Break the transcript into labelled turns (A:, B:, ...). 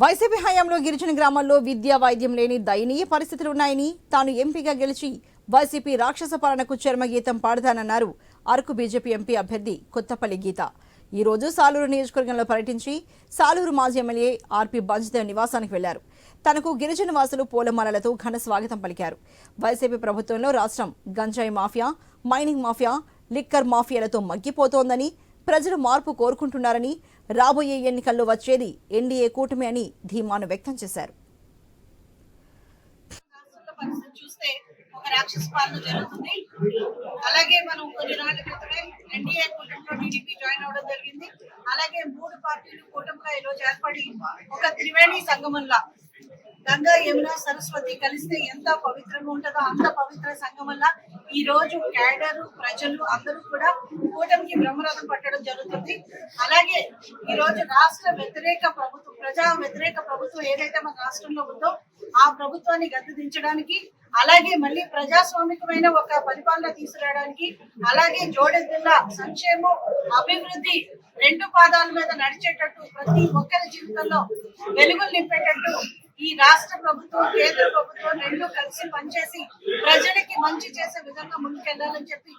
A: YCP హయాంలో గిరిజన గ్రామాల్లో విద్యా వైద్యం లేని దయనీయ పరిస్థితులు ఉన్నాయని తాను ఎంపీగా గెలిచి వైసీపీ రాక్షస పాలనకు చర్మగీతం పాడతానన్నారు అరకు బీజేపీ ఎంపీ అభ్యర్థి కొత్తపల్లి గీత. ఈరోజు సాలూరు నియోజకవర్గంలో పర్యటించి సాలూరు మాజీ ఎమ్మెల్యే ఆర్పి బంజ్దేవ్ నివాసానికి వెళ్ళారు. తనకు గిరిజన వాసులు పూలమాలలతో ఘన స్వాగతం పలికారు. వైసీపీ ప్రభుత్వంలో రాష్ట్రం గంజాయి మాఫియా మైనింగ్ మాఫియా లిక్కర్ మాఫియాలతో మగ్గిపోతోందని ప్రజలు మార్పు కోరుకుంటున్నారని రాబోయే ఎన్నికల్లో వచ్చేది ఎన్డీఏ కూటమి అని ధీమాను వ్యక్తం చేశారు.
B: చూస్తే ఒక రాక్షస పాలన జరుగుతుంది. అలాగే మనం కొన్ని రోజుల క్రితమే ఎన్డీఏ కూటమిలో టీడీపీ జాయిన్ అవడం జరిగింది. అలాగే మూడు పార్టీలు కూటమిగా ఈరోజు ఏర్పడి ఒక త్రివేణి సంగమంలా గంగా యమున సరస్వతి కలిస్తే ఎంత పవిత్రంగా ఉంటుందో అంత పవిత్ర సంగమంలా ఈ రోజు క్యాడర్ ప్రజలు అందరూ కూడా కూటమికి బ్రహ్మరథం పట్టడం జరుగుతుంది. అలాగే ఈ రోజు రాష్ట్ర వ్యతిరేక ప్రభుత్వం ప్రజా వ్యతిరేక ప్రభుత్వం ఏదైతే మన రాష్ట్రంలో ఉందో ఆ ప్రభుత్వాన్ని గద్దెదించడానికి అలాగే మళ్ళీ ప్రజాస్వామికమైన ఒక పరిపాలన తీసుకురావడానికి అలాగే జోడెద్దుల సంక్షేమం అభివృద్ధి రెండు పాదాల మీద నడిచేటట్టు ప్రతి ఒక్కరి జీవితంలో వెలుగులు నింపేటట్టు రాష్ట్ర ప్రభుత్వం కేంద్ర ప్రభుత్వం రెండు కలిసి పనిచేసి ప్రజలకి మంచి చేసే విధంగా ముందుకెళ్ళాలని చెప్పి